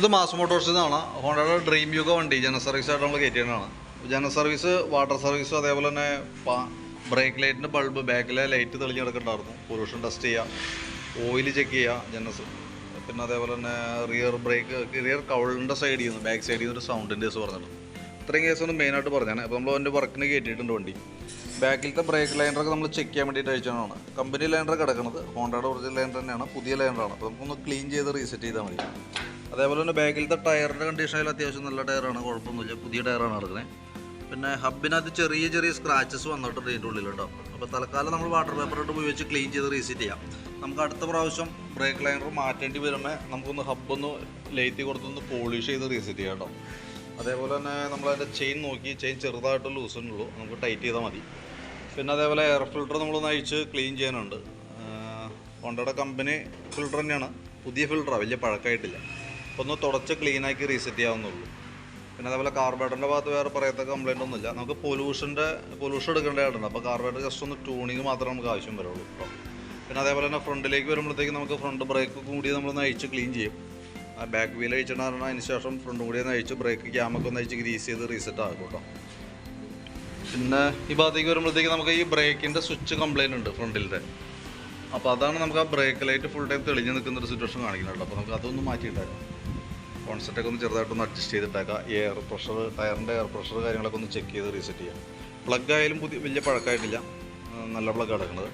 ഇത് മാസ് മോട്ടോഴ്സിൽ നിന്നാണ്. ഹോണ്ടയുടെ ഡ്രീം യുഗ വണ്ടി. ജന സർവീസ് ആയിട്ട് നമ്മൾ കയറ്റിയതാണ് ജന സർവീസ് വാട്ടർ സർവീസ് അതേപോലെ തന്നെ ബ്രേക്ക് ലൈറ്റിന്റെ ബൾബ് ബാക്കിലെ ലൈറ്റ് തെളിഞ്ഞ് കിടക്കുന്നുണ്ടായിരുന്നു. പൊല്യൂഷൻ ടെസ്റ്റ് ചെയ്യുക ഓയിൽ ചെക്ക് ചെയ്യുക ജന പിന്നെ അതേപോലെ തന്നെ റിയർ ബ്രേക്ക് റിയർ കൗളിന്റെ സൈഡിൽ നിന്ന് ബാക്ക് സൈഡിൽ നിന്ന് ഒരു സൗണ്ടിന്റെ കേസ് പറഞ്ഞിട്ടുണ്ട്. ഇത്രയും കേസൊന്നും മെയിനായിട്ട് പറഞ്ഞാണ് അപ്പോൾ നമ്മൾ എന്റെ വർക്കിന് കയറ്റിയിട്ടുണ്ട് വണ്ടി. ബാക്കിലത്തെ ബ്രേക്ക് ലൈനറൊക്കെ നമ്മൾ ചെക്ക് ചെയ്യാൻ വേണ്ടിയിട്ട് കമ്പനി ലൈനർ കിടക്കുന്നത് ഹോണ്ടയുടെ ഒറിജിനൽ ലൈനർ തന്നെയാണ്. പുതിയ ലൈനറാണ് അപ്പോൾ നമുക്കൊന്ന് ക്ലീൻ ചെയ്ത് റീസെറ്റ് ചെയ്താൽ മതി. അതേപോലെ തന്നെ ബാക്കിലത്തെ ടയറിന്റെ കണ്ടീഷനിൽ അത്യാവശ്യം നല്ല ടയറാണ് കുഴപ്പമൊന്നുമില്ല. പുതിയ ടയറാണ് എടുക്കുന്നത് പിന്നെ ഹബിനകത്ത് ചെറിയ ചെറിയ സ്ക്രാച്ചസ് വന്നിട്ടുണ്ട് ഇതിന്റെ ഉള്ളിൽ കേട്ടോ. അപ്പോൾ തൽക്കാലം നമ്മൾ വാട്ടർ പേപ്പർ ഇട്ട് ഉപയോഗിച്ച് ക്ലീൻ ചെയ്ത് റീസെറ്റ് ചെയ്യാം. നമുക്ക് അടുത്ത പ്രാവശ്യം ബ്രേക്ക് ലൈനർ മാറ്റേണ്ടി വരുമ്പോൾ നമുക്കൊന്ന് ഹബ്ബൊന്ന് ലൈറ്റ് കൊടുത്തൊന്ന് പോളിഷ് ചെയ്ത് റീസെറ്റ് ചെയ്യാം കേട്ടോ. അതേപോലെ തന്നെ നമ്മൾ അതിന്റെ ചെയിൻ നോക്കി ചെയിൻ ചെറുതായിട്ട് ലൂസുന്നുള്ളൂ നമുക്ക് ടൈറ്റ് ചെയ്താൽ മതി. പിന്നെ അതേപോലെ എയർ ഫിൽട്ടർ നമ്മളൊന്ന് അഴിച്ച് ക്ലീൻ ചെയ്യാനുണ്ട്. ഹോണ്ടയുടെ കമ്പനി ഫിൽട്ടർ തന്നെയാണ്. പുതിയ ഫിൽട്ടറാണ് വലിയ പഴക്കമായിട്ടില്ല. അപ്പോൾ ഒന്ന് തുടച്ച് ക്ലീനാക്കി റീസെറ്റ് ചെയ്യാവുന്നുള്ളൂ. പിന്നെ അതേപോലെ കാർബേറ്ററിന്റെ ഭാഗത്ത് വേറെ പറയത്തക്ക കംപ്ലൈന്റ് ഒന്നുമില്ല. നമുക്ക് പൊല്യൂഷന്റെ പൊല്യൂഷൻ എടുക്കേണ്ടതായിട്ടുണ്ട് അപ്പോൾ കാർബേറ്റർ ജസ്റ്റ് ഒന്ന് ട്യൂണിങ് മാത്രമേ നമുക്ക് ആവശ്യം വരുള്ളൂ കേട്ടോ പിന്നെ അതേപോലെ തന്നെ ഫ്രണ്ടിലേക്ക് വരുമ്പോഴത്തേക്ക് നമുക്ക് ഫ്രണ്ട് ബ്രേക്ക് കൂടി നമ്മളൊന്ന് അഴിച്ച് ക്ലീൻ ചെയ്യും. ആ ബാക്ക് വീൽ അഴിച്ചിട്ട് പറഞ്ഞാൽ അതിന് ശേഷം ഫ്രണ്ട് കൂടി ഒന്ന് അഴിച്ച് ബ്രേക്ക് ക്യാമൊക്കെ ഒന്ന് അഴിച്ച് ഗ്രീസ് ചെയ്ത് റീസെറ്റ് ആക്കും കേട്ടോ. പിന്നെ ഈ ഭാഗത്തേക്ക് വരുമ്പോഴത്തേക്ക് നമുക്ക് ഈ ബ്രേക്കിന്റെ സ്വിച്ച് കംപ്ലൈന്റ് ഉണ്ട് ഫ്രണ്ടിലത്തെ അപ്പോൾ അതാണ് നമുക്ക് ആ ബ്രേക്ക് ലൈറ്റ് ഫുൾ ടൈം തെളിഞ്ഞ് നിൽക്കുന്ന ഒരു സിറ്റുവേഷൻ കാണിക്കുന്നുണ്ട് അപ്പോൾ നമുക്ക് അതൊന്ന് മാറ്റിയിട്ടേക്കാം. കോൺസെപ്റ്റൊക്കെ ഒന്ന് ചെറുതായിട്ടൊന്ന് അഡ്ജസ്റ്റ് ചെയ്തിട്ടേക്കാം. എയർ പ്രഷർ ടയറിന്റെ എയർ പ്രഷർ കാര്യങ്ങളൊക്കെ ഒന്ന് ചെക്ക് ചെയ്ത് റീസെറ്റ് ചെയ്യാം. പ്ലഗ് ആയാലും പുതിയ വലിയ പഴക്കമായിട്ടില്ല. നല്ല പ്ലഗ് കിടക്കുന്നത്.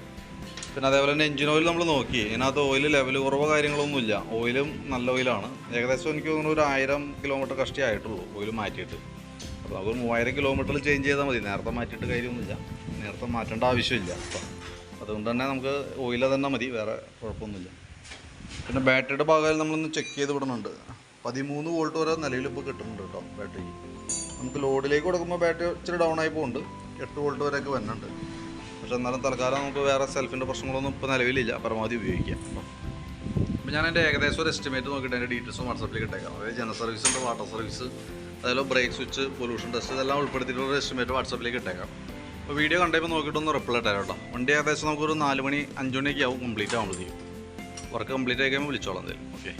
പിന്നെ അതേപോലെ തന്നെ എഞ്ചിൻ ഓയിൽ നമ്മൾ നോക്കി. ഇതിനകത്ത് ഓയിൽ ലെവൽ കുറവോ കാര്യങ്ങളൊന്നുമില്ല ഓയിലും നല്ല ഓയിലാണ് ഏകദേശം എനിക്ക് തോന്നുന്നു ഒരു ആയിരം കിലോമീറ്റർ കഷ്ടി ആയിട്ടുള്ളൂ ഓയിൽ മാറ്റിയിട്ട്. അപ്പോൾ നമുക്ക് മൂവായിരം കിലോമീറ്ററിൽ ചേഞ്ച് ചെയ്താൽ മതി. നേരത്തെ മാറ്റിയിട്ട് കാര്യമൊന്നുമില്ല. നേരത്തെ മാറ്റേണ്ട ആവശ്യമില്ല. അപ്പം അതുകൊണ്ട് തന്നെ നമുക്ക് ഓയിൽ തന്നെ മതി. വേറെ കുഴപ്പമൊന്നുമില്ല. പിന്നെ ബാറ്ററിയുടെ ഭാഗമായി നമ്മളൊന്ന് ചെക്ക് ചെയ്ത് വിടുന്നുണ്ട് പതിമൂന്ന് വോൾട്ട് വരെ നിലയിൽ ഇപ്പോൾ കിട്ടുന്നുണ്ട് കേട്ടോ ബാറ്ററി. നമുക്ക് ലോഡിലേക്ക് കൊടുക്കുമ്പോൾ ബാറ്ററി ഇച്ചിരി ഡൗൺ ആയി പോകുന്നുണ്ട് എട്ട് വോൾട്ട് വരെയൊക്കെ വരുന്നുണ്ട്. പക്ഷെ എന്നാലും തൽക്കാലം നമുക്ക് വേറെ സെൽഫിന്റെ പ്രശ്നങ്ങളൊന്നും ഇപ്പോൾ നിലവിലില്ല. പരമാവധി ഉപയോഗിക്കാം അപ്പോൾ ഞാൻ എന്റെ ഏകദേശം ഒരു എസ്റ്റിമേറ്റ് നോക്കിയിട്ട് അതിന്റെ ഡീറ്റെയിൽസ് വാട്സപ്പിലേക്ക് ഇട്ടേക്കാം. അതായത് ജന സർവീസ് ഉണ്ട് വാട്ടർ സർവീസ് അതേപോലെ ബ്രേക്ക് സ്വിച്ച് പൊല്യൂഷൻ ടെസ്റ്റ് ഇതെല്ലാം ഉൾപ്പെടുത്തിയിട്ടുള്ള ഒരു എസ്റ്റിമേറ്റ് വാട്സപ്പിലേക്ക് ഇട്ടേക്കാം. അപ്പോൾ വീഡിയോ കണ്ടപ്പോൾ നോക്കിയിട്ടൊന്ന് റിപ്ലൈ ഇട്ടേക്കാം കേട്ടോ. വണ്ടി ഏകദേശം നമുക്കൊരു നാല് മണി അഞ്ച് മണിയൊക്കെ ആവും കംപ്ലീറ്റ് ആവുമ്പോഴത്തേക്കും. വർക്ക് കംപ്ലീറ്റ് ആയി കഴിയുമ്പോൾ വിളിച്ചോളാം എന്തായാലും. ഓക്കെ